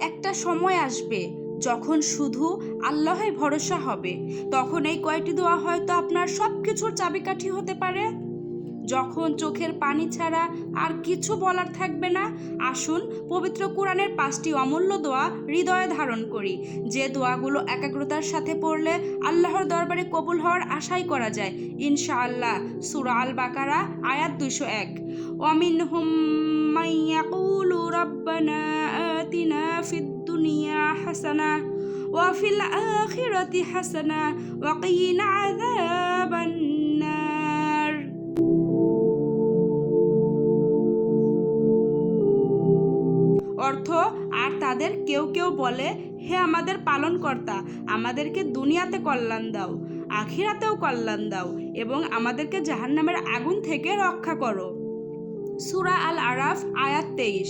একটা সময় আসবে যখন শুধু আল্লাহে ভরসা হবে। তখন এই কয়টি দোয়া হয়তো আপনার সব কিছুর চাবিকাঠি হতে পারে। যখন চোখের পানি ছাড়া আর কিছু বলার থাকবে না, আসুন পবিত্র কোরআনের পাঁচটি অমূল্য দোয়া হৃদয়ে ধারণ করি। যে দোয়াগুলো একাগ্রতার সাথে পড়লে আল্লাহর দরবারে কবুল হওয়ার আশাই করা যায়। ইনশাআল্লাহ, সুরা আল বাকারা আয়াত দুইশো এক। অমিন হুম আতিনা ফিদ দুনিয়া হাসানা وفي الآخرة حسنة وقنا عذاب النار অর্থ আর তাদের কেউ কেউ বলে হে আমাদের পালনকর্তা আমাদেরকে দুনিয়াতে কল্যাণ দাও আখিরাতেও কল্যাণ দাও এবং আমাদেরকে জাহান্নামের আগুন থেকে রক্ষা করো সুরা আল আরাফ আয়াত তেইশ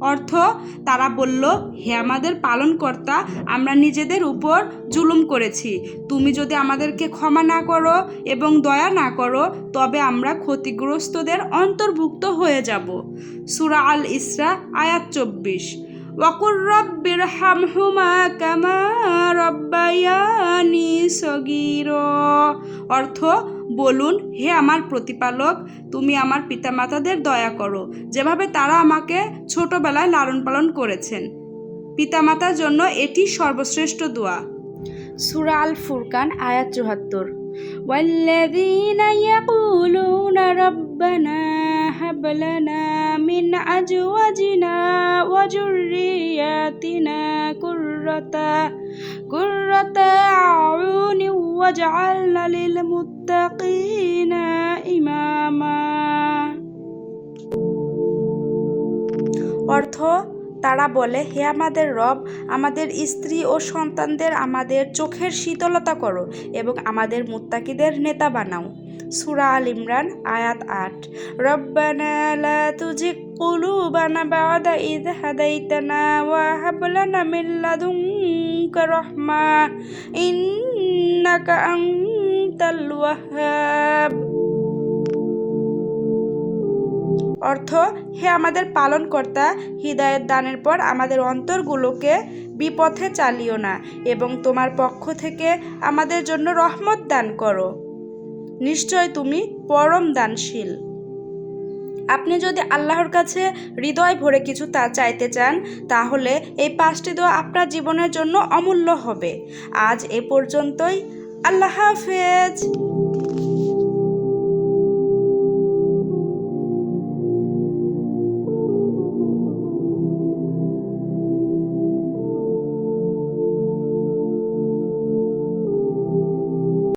অর্থ তারা বলল, হে আমাদের পালনকর্তা, আমরা নিজেদের উপর জুলুম করেছি। তুমি যদি আমাদেরকে ক্ষমা না করো এবং দয়া না করো, তবে আমরা ক্ষতিগ্রস্তদের অন্তর্ভুক্ত হয়ে যাব। সুরা আল ইসরা, আয়াত চব্বিশ। হামহুমা কামা রব্বায়ানি সগির। অর্থ বলুন হে আমার প্রতিপালক তুমি আমার পিতামাতাদের দয়া করো যেভাবে তারা আমাকে ছোটবেলায় লালন পালন করেছেন পিতামাতার জন্য এটি সর্বশ্রেষ্ঠ দোয়া সুরা আল ফুরকান আয়াত চুহাত্তর والذين يقولون ربنا هب لنا من أزواجنا وذرياتنا قرة قرة أعين واجعلنا للمتقين إماما অর্থ তারা বলে হে আমাদের রব আমাদের স্ত্রী ও সন্তানদের আমাদের চোখের শীতলতা করো এবং আমাদের মুত্তাকিদের নেতা বানাও সুরা আল ইমরান, আয়াত আট। রব্বানা লা কুলুবানা বাদা ইদ হাদাইতানা ওয়া হাব লানা মিন লাদুনকা ইন্নাকা আনতাল ওয়াহ্হাব অর্থ, হে আমাদের পালনকর্তা হৃদয়ের দানের পর আমাদের অন্তরগুলোকে বিপথে চালিও না এবং তোমার পক্ষ থেকে আমাদের জন্য রহমত দান করো। নিশ্চয় তুমি পরম দানশীল। আপনি যদি আল্লাহর কাছে হৃদয় ভরে কিছু তা চাইতে চান, তাহলে এই পাঁচটি দোয়া আপনার জীবনের জন্য অমূল্য হবে। আজ এ পর্যন্তই। আল্লাহ হাফেজ।